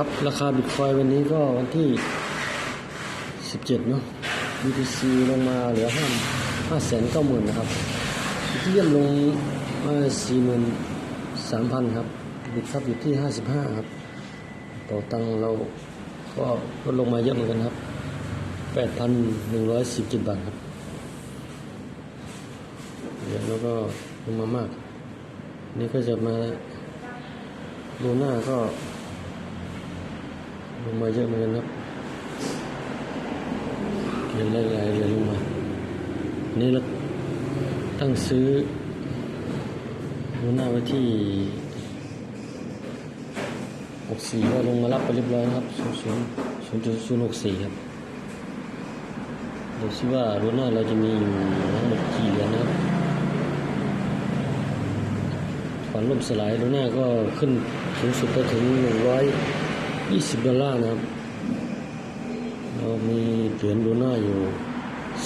ครับราคาบิตคอยวันนี้ก็วันที่ 17 เนาะ BTC ลงมาเหลือห้าห้าแสนเก้าหมื่นนะครับอีเทียมลงมาสี่หมื่นสามพันครับ บิตครับอยู่ที่ห้าสิบห้าครับต่อตังเราก็ลดลงมาเยอะเหมือนกันครับแปดพันหนึ่งร้อยสิบเจ็ดบาทครับเยอะแล้วก็ลงมามาก นี่ก็จะมาดูหน้าก็ ลงมาเยอะเหมือนกันครับเรียนได้ไรเรียนลงมานนี้เราตั้งซื้อดูหน้าไว้ที่หกสี่ก็ลงมารับไปเรียบร้อยครับศูนย์ศูนย์ศูนย์จุดศูนย์หกสี่ครับเดี๋ยวซิว่าดูหน้าเราจะมีอยู่ทั้งหมดกี่เหรียญนะครับฝันล่มสลายดูหน้าก็ขึ้นสูงสุดไปถึงหนึ่งร้อย ยี่สิบดอลลาร์นะครับ เรามีเหรียญลูน่าอยู่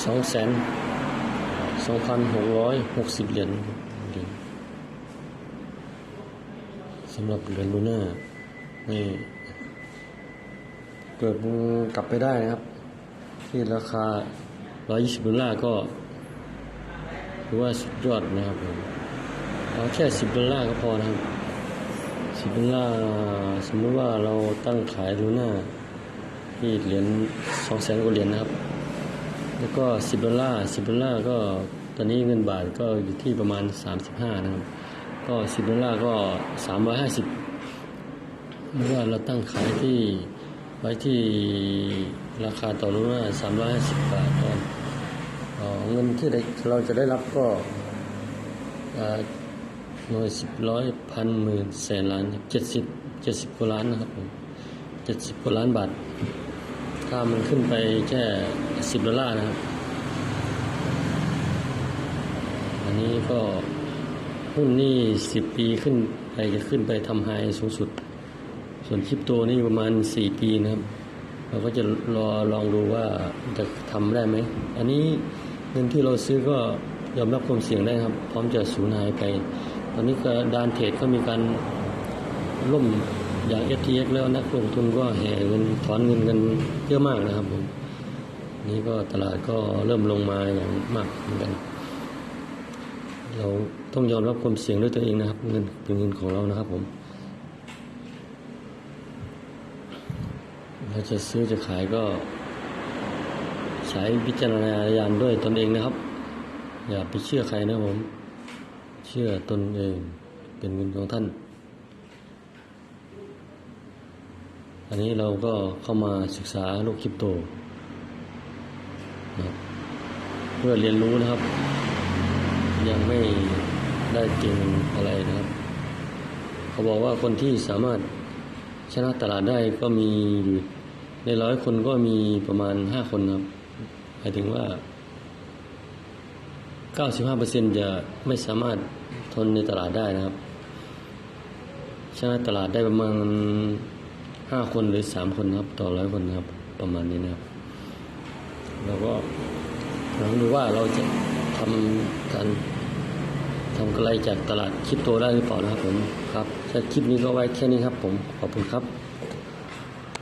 สองแสนสองพันหกร้อยหกสิบเหรียญสำหรับเหรียญลูน่านี่เกิดมันกลับไปได้นะครับ ที่ราคาร้อยี่สิบดอลลาร์ก็ถือว่าสุดยอดนะครับผมเอาแค่สิบดอลลาร์ก็พอนะครับ สิบดอลลาร์สมมติว่าเราตั้งขายลูน่าที่เหรียญสองแสนกว่าเหรียญนะครับ แล้วก็สิบดอลลาร์สิบดอลลาร์ก็ตอนนี้เงินบาทก็อยู่ที่ประมาณสามสิบห้านะครับ ก็สิบดอลลาร์ก็สามร้อยห้าสิบเมื่อว่าเราตั้งขายที่ไว้ที่ราคาต่อลูน่าสามร้อยห้าสิบบาทก็เอ่อเงินที่ได้เราจะได้รับก็ หน่วยสิบร้อยพันหมื่นแสนล้านเจ็ดสิบเจ็ดสิบกว่าล้านนะครับผมเจ็ดสิบกว่าล้านบาท ถ้ามันขึ้นไปแค่สิบดอลลาร์นะครับ อันนี้ก็หุ้นนี่สิบปีขึ้นไปจะขึ้นไปทำไฮสูงสุด ส่วนคริปโตนี่ประมาณสี่ปีนะครับเราก็จะรอลองดูว่าจะทำได้ไหม อันนี้เงินที่เราซื้อก็ยอมรับความเสี่ยงได้ครับ พร้อมจะสูญหายไป ตอนนี้ก็ดานเทรดก็มีการล่มอย่าง FTX แล้วนักลงทุนก็แห่เงินถอนเงินกันเยอะมากนะครับผมนี่ก็ตลาดก็เริ่มลงมาอย่างมากเหมือนกัน เราต้องยอมรับความเสี่ยงด้วยตัวเองนะครับ เงินเป็นเงินของเรานะครับผมเราจะซื้อจะขายก็ใช้วิจารณาญาณด้วยตนเองนะครับ อย่าไปเชื่อใครนะผม เชื่อตนเองเป็นเงินของท่าน อันนี้เราก็เข้ามาศึกษาโลกคริปโตนะเพื่อเรียนรู้นะครับ ยังไม่ได้เก่งอะไรนะครับ เขาบอกว่าคนที่สามารถชนะตลาดได้ก็มีอยู่ในร้อยคนก็มีประมาณห้าคนครับหมายถึงว่า 95%จะไม่สามารถทนในตลาดได้นะครับ ชนะตลาดได้ประมาณ 5 คนหรือ 3 คนครับ ต่อร้อยคนครับ ประมาณนี้นะครับเราก็ลองดูว่าเราจะทำการทำกำไรจากตลาดคริปโตได้หรือเปล่านะครับผมครับถ้าคลิปนี้ก็ไว้แค่นี้ครับผม ขอบคุณครับ